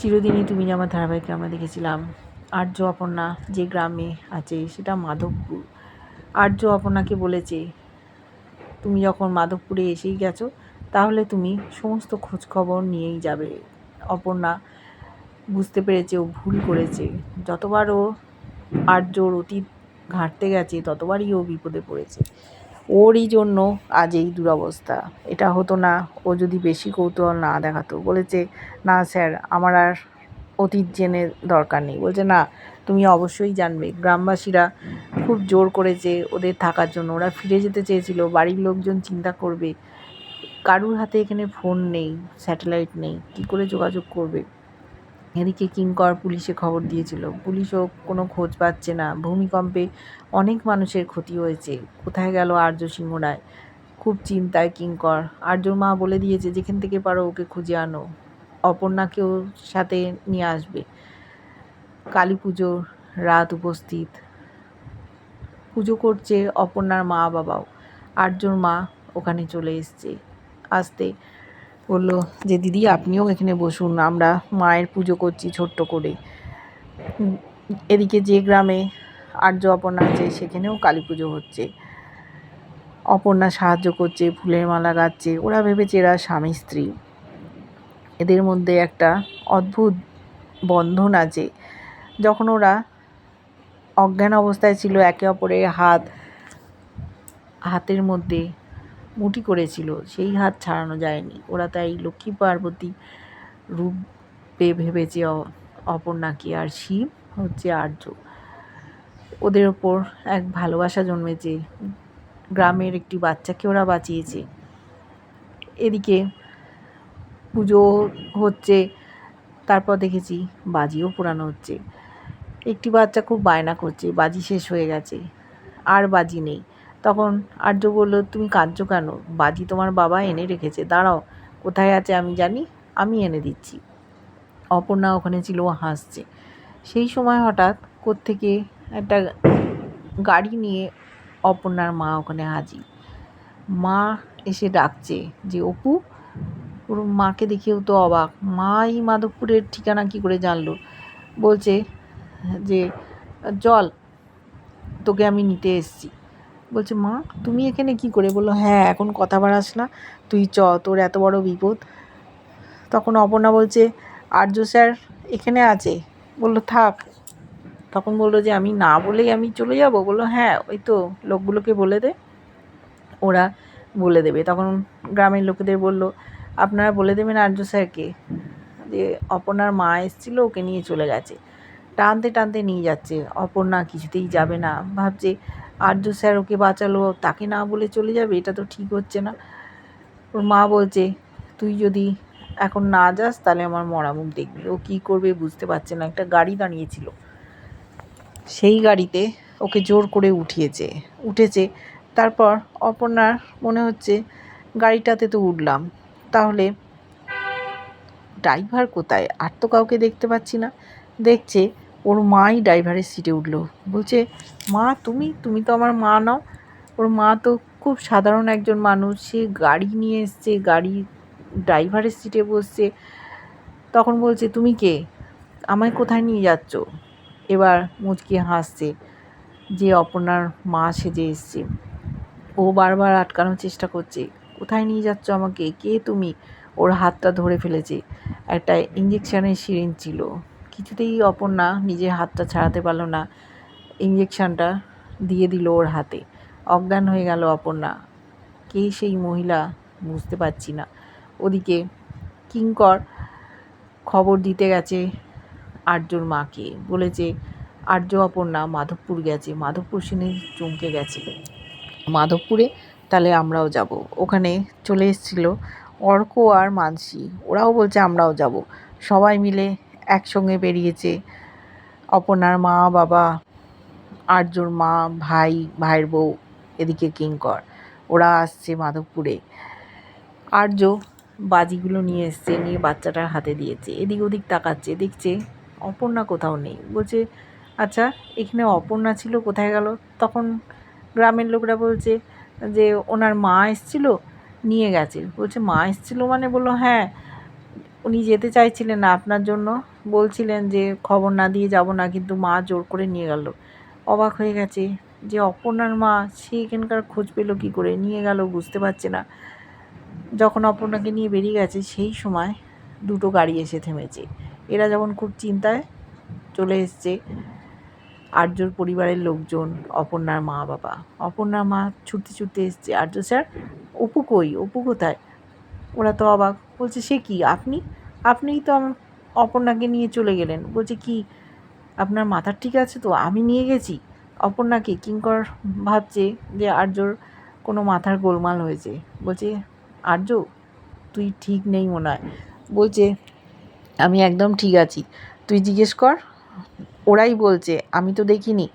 চিরদিনই তুমি আমার ধারাবাহিকে আমরা দেখেছিলাম। আর্য অপর্ণা যে গ্রামে আছে, সেটা মাধবপুর। আর্য অপর্ণাকে বলেছে, তুমি যখন মাধবপুরে এসেই গেছো, তাহলে তুমি সমস্ত খোঁজখবর নিয়েই যাবে। অপর্ণা বুঝতে পেরেছে, ও ভুল করেছে। যতবার ও আর্যর অতীত ঘাঁটতে গেছে, ততবারই ও বিপদে পড়েছে। ওরই জন্য আজ এই দুরবস্থা। এটা হতো না, ও যদি বেশি কৌতূহল না দেখাতো। বলেছে, না স্যার, আমার আর অতীত জেনে দরকার নেই। বলছে, না, তুমি অবশ্যই জানবে। গ্রামবাসীরা খুব জোর করেছে ওদের থাকার জন্য। ওরা ফিরে যেতে চেয়েছিল। বাড়ির লোকজন চিন্তা করবে, কারুর হাতে এখানে ফোন নেই, স্যাটেলাইট নেই, কী করে যোগাযোগ করবে? এদিকে কিঙ্কর পুলিশে খবর দিয়েছিল। পুলিশও কোনো খোঁজ পাচ্ছে না। ভূমিকম্পে অনেক মানুষের ক্ষতি হয়েছে। কোথায় গেল আর্য সিংহ রায়? খুব চিন্তায় কিঙ্কর আর্যর মা বলে দিয়েছে, যেখান থেকে পারো ওকে খুঁজে আনো। অপর্ণাকেও সাথে নিয়ে আসবে। কালী পুজোর রাত উপস্থিত। পুজো করছে অপর্ণার মা বাবাও আর্যর মা ওখানে চলে এসছে। আসতে বলল যে, দিদি, আপনিও এখানে বসুন, আমরা মায়ের পুজো করছি ছোট্ট করে এদিকে যে গ্রামে আর্য অপর্ণা আছে, সেখানেও কালী পুজো হচ্ছে। অপর্ণা সাহায্য করছে, ফুলের মালা গাচ্ছে। ওরা ভেবেছে এরা স্বামী, স্ত্রী। এদের মধ্যে একটা অদ্ভুত বন্ধন আছে। যখন ওরা অজ্ঞান অবস্থায় ছিল, একে অপরের হাত, হাতের মধ্যে মুঠি করেছিল, সেই হাত ছাড়ানো যায়নি। ওরা তাই লক্ষ্মী পার্বতী রূপে ভেবেছে অপর্ণাকে, আর শিব হচ্ছে আর্য। ওদের ওপর এক ভালোবাসা জন্মেছে। গ্রামের একটি বাচ্চাকে ওরা বাঁচিয়েছে। এদিকে পুজো হচ্ছে, তারপর দেখেছি বাজিও পোড়ানো হচ্ছে। একটি বাচ্চা খুব বায়না করছে, বাজি শেষ হয়ে গেছে। আর বাজি নেই। তখন আর্য বলল, তুমি কাঁদছো কেন? বাজি তোমার বাবা এনে রেখেছে। দাঁড়াও, কোথায় আছে আমি জানি, আমি এনে দিচ্ছি। অপর্ণা ওখানে ছিল ও হাসছে। সেই সময় হঠাৎ কোত্থেকে একটা গাড়ি নিয়ে অপর্ণার মা ওখানে হাজির। মা এসে ডাকছে যে, অপু? ওর মাকে দেখেও তো অবাক। মা এই মাধবপুরের ঠিকানা কী করে জানলো? বলছে যে চল তোকে আমি নিতে এসছি। বলছে, মা, তুমি এখানে কি করে? বলল হ্যাঁ এখন কথা বাড়াস না, তুই চ, তোর এত বড় বিপদ। তখন অপর্ণা বলছে, আর্য স্যার এখানে আছে? বলল, থাক। তখন বলল যে, আমি না বলেই আমি চলে যাব? বলল হ্যাঁ ওই তো লোকগুলোকে বলে দে, ওরা বলে দেবে। তখন গ্রামের লোকেদের বলল, আপনারা বলে দেবেন আর্য স্যারকে যে, অপর্ণার মা এসেছিল, ওকে নিয়ে চলে গেছে। টানতে টানতে নিয়ে যাচ্ছে, অপর্ণা কিছুতেই যাবে না, ভাবছে আর্য স্যার ওকে বাঁচালো, তাকে না বলে চলে যাবে, এটা তো ঠিক হচ্ছে না। ওর মা বলছে, তুই যদি এখন না যাস, তাহলে আমার মরা মুখ দেখবি। ও কী করবে বুঝতে পারছে না, একটা গাড়ি দাঁড়িয়েছিল। সেই গাড়িতে ওকে জোর করে উঠিয়েছে, উঠেছে। তারপর অপর্ণার মনে হচ্ছে, গাড়িটাতে তো উঠলাম, তাহলে ড্রাইভার কোথায়? আর তো কাউকে দেখতে পাচ্ছি না। দেখছে ওর মাই ড্রাইভারের সিটে উঠল। বলছে, মা, তুমি তুমি তো আমার মা নাও। ওর মা তো খুব সাধারণ একজন মানুষ। সে গাড়ি নিয়ে এসছে, গাড়ি ড্রাইভারের সিটে বসছে। তখন বলছে, তুমি কে? আমায় কোথায় নিয়ে যাচ্ছ? এবার মুচকি হাসছে যে অপর্ণার মা সেজে এসছে। ও বারবার আটকানোর চেষ্টা করছে, কোথায় নিয়ে যাচ্ছ আমাকে? কে তুমি? ওর হাতটা ধরে ফেলেছে। একটা ইঞ্জেকশানের সিরিঞ্জ ছিল। কিছুতেই অপর্ণা নিজের হাতটা ছাড়াতে পারল না। ইঞ্জেকশানটা দিয়ে দিল ওর হাতে। অজ্ঞান হয়ে গেল অপর্ণা। কে সেই মহিলা বুঝতে পারছি না। ওদিকে কিঙ্কর খবর দিতে গেছে আর্যর মাকে। বলেছে, আর্য, অপর্ণা মাধবপুর গেছে। মাধবপুর শুনে চমকে গেছে। মাধবপুরে তাহলে আমরাও যাব। ওখানে চলে এসেছিল অর্ক আর মানসি। ওরাও বলছে, আমরাও যাব। সবাই মিলে একসঙ্গে বেরিয়েছে। অপর্ণার মা, বাবা, আর্যর মা, ভাই, ভাইয়ের বউ, এদিকে কিঙ্কর। ওরা আসছে মাধবপুরে। আর্য বাজিগুলো নিয়ে এসছে, নিয়ে বাচ্চাটার হাতে দিয়েছে। এদিক ওদিক তাকাচ্ছে, দেখছে অপর্ণা কোথাও নেই। বলছে আচ্ছা এখানে অপর্ণা ছিল, কোথায় গেল? তখন গ্রামের লোকরা বলছে যে, ওনার মা এসছিল, নিয়ে গেছে। বলছে, মা এসছিল মানে? বলল হ্যাঁ উনি যেতে চাইছিলেন না, আপনার জন্য বলছিলেন যে খবর না দিয়ে যাব না, কিন্তু মা জোর করে নিয়ে গেল। অবাক হয়ে গেছে যে অপর্ণার মা সে এখানকার খোঁজ পেল কী করে? নিয়ে গেল, বুঝতে পারছে না। যখন অপর্ণাকে নিয়ে বেরিয়ে গেছে, সেই সময় দুটো গাড়ি এসে থেমেছে। এরা যখন খুব চিন্তায় চলে এসছে, আর্যর পরিবারের লোকজন, অপর্ণার মা বাবা অপর্ণার মা ছুটতে ছুটতে এসছে, আর্য স্যার, অপু কই? অপু কোথায়? ওরা তো অবাক। বলছে, সে কি? আপনি? আপনিই তো অপর্ণাকে নিয়ে চলে গেলেন। বলছে, কি? আপনার মাথার ঠিক আছে তো? আমি নিয়ে গেছি? অপর্ণাকে কিঙ্কর ভাবছে যে আর্যর কোনো মাথার গোলমাল হয়েছে। বলছে, আর্য, তুই ঠিক নেই মনে হয়। বলছে, আমি একদম ঠিক আছি। তুই জিজ্ঞেস কর। ওরাই বলছে, আমি তো দেখিনি।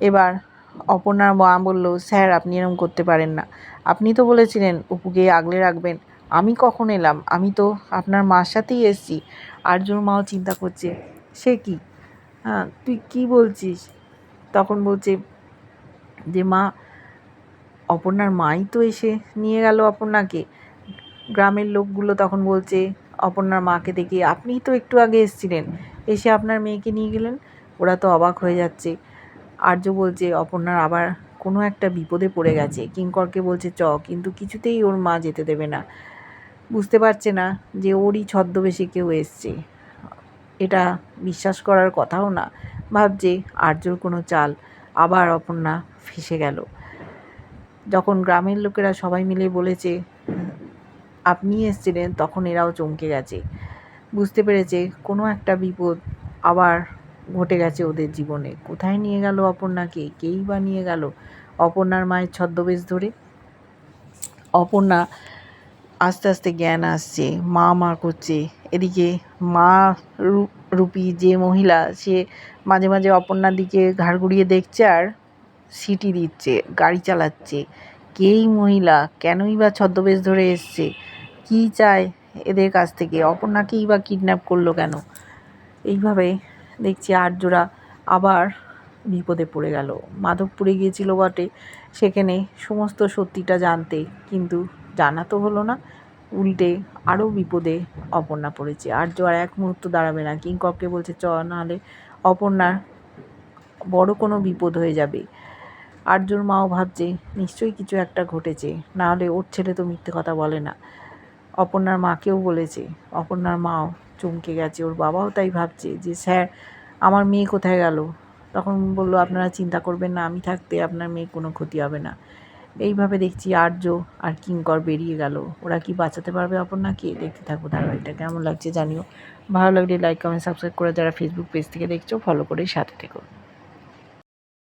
এবার অপর্ণার মা বলল, স্যার, আপনি এরকম করতে পারেন না। আপনি তো বলেছিলেন, অপুকে আগলে রাখবেন। আমি কখন এলাম? আমি তো আপনার মার সাথেই এসেছি। আর্যর মাও চিন্তা করছে, সে কি? হ্যাঁ তুই কি বলছিস? তখন বলছে যে, মা, অপর্ণার মাই তো এসে নিয়ে গেল অপর্ণাকে। গ্রামের লোকগুলো তখন বলছে, অপর্ণার মাকে দেখে আপনিই তো একটু আগে এসেছিলেন। এসে আপনার মেয়েকে নিয়ে গেলেন, ওরা তো অবাক হয়ে যাচ্ছে। আর্য বলছে, অপর্ণার আবার কোনো একটা বিপদে পড়ে গেছে। কিঙ্করকে বলছে, চ, কিন্তু কিছুতেই ওর মা যেতে দেবে না। বুঝতে পারছে না যে ওরই ছদ্মবেশে কেউ এসছে। এটা বিশ্বাস করার কথাও না। ভাবছে, আর্যর কোনো চাল আবার অপর্ণা ফেসে গেল। যখন গ্রামের লোকেরা সবাই মিলে বলেছে, আপনি এসেছিলেন, তখন এরাও চমকে গেছে। বুঝতে পেরেছে, কোনো একটা বিপদ আবার ঘটে গেছে ওদের জীবনে। কোথায় নিয়ে গেল অপর্ণাকে কেই বা নিয়ে গেল? অপর্ণার মায়ের ছদ্মবেশ ধরে? অপর্ণা আস্তে আস্তে জ্ঞান আসছে, মা মা করছে। এদিকে মা রূপী যে মহিলা, সে মাঝে মাঝে অপর্ণার দিকে ঘাড় ঘুরিয়ে দেখছে আর সিটি দিচ্ছে, গাড়ি চালাচ্ছে। কেই মহিলা? কেনই বা ছদ্মবেশ ধরে এসছে? কী চায় এদের কাছ থেকে? অপর্ণাকেই বা কিডন্যাপ করল কেন? এইভাবে দেখছি আর্যরা আবার বিপদে পড়ে গেল। মাধবপুরে গিয়েছিল বটে, সেখানে সমস্ত সত্যিটা জানতে, কিন্তু জানা তো হলো না। উল্টে আরও বিপদে অপর্ণা পড়েছে। আর্য আর এক মুহূর্ত দাঁড়াবে না। কিঙ্করকে বলছে, চ, নাহলে অপর্ণার বড় কোনো বিপদ হয়ে যাবে। আর্যর মাও ভাবছে, নিশ্চয়ই কিছু একটা ঘটেছে। না হলে ওর ছেলে তো মিথ্যে কথা বলে না। অপর্ণার মাকেও বলেছে, অপর্ণার মাও চমকে গেছে। ওর বাবাও তাই ভাবছে যে, স্যার, আমার মেয়ে কোথায় গেল? তখন বলল, আপনারা চিন্তা করবেন না, আমি থাকতে আপনার মেয়ে কোনো ক্ষতি হবে না। এইভাবে দেখছি আর্য আর কিঙ্কর বেরিয়ে গেল। ওরা কি বাঁচাতে পারবে অপর্ণাকে দেখতে থাকব ধারাবাহিকটা। কেমন লাগছে জানিও। ভালো লাগলে লাইক কমেন্ট সাবস্ক্রাইব করে যারা ফেসবুক পেজ থেকে দেখছ ফলো করে সাথে থেকো।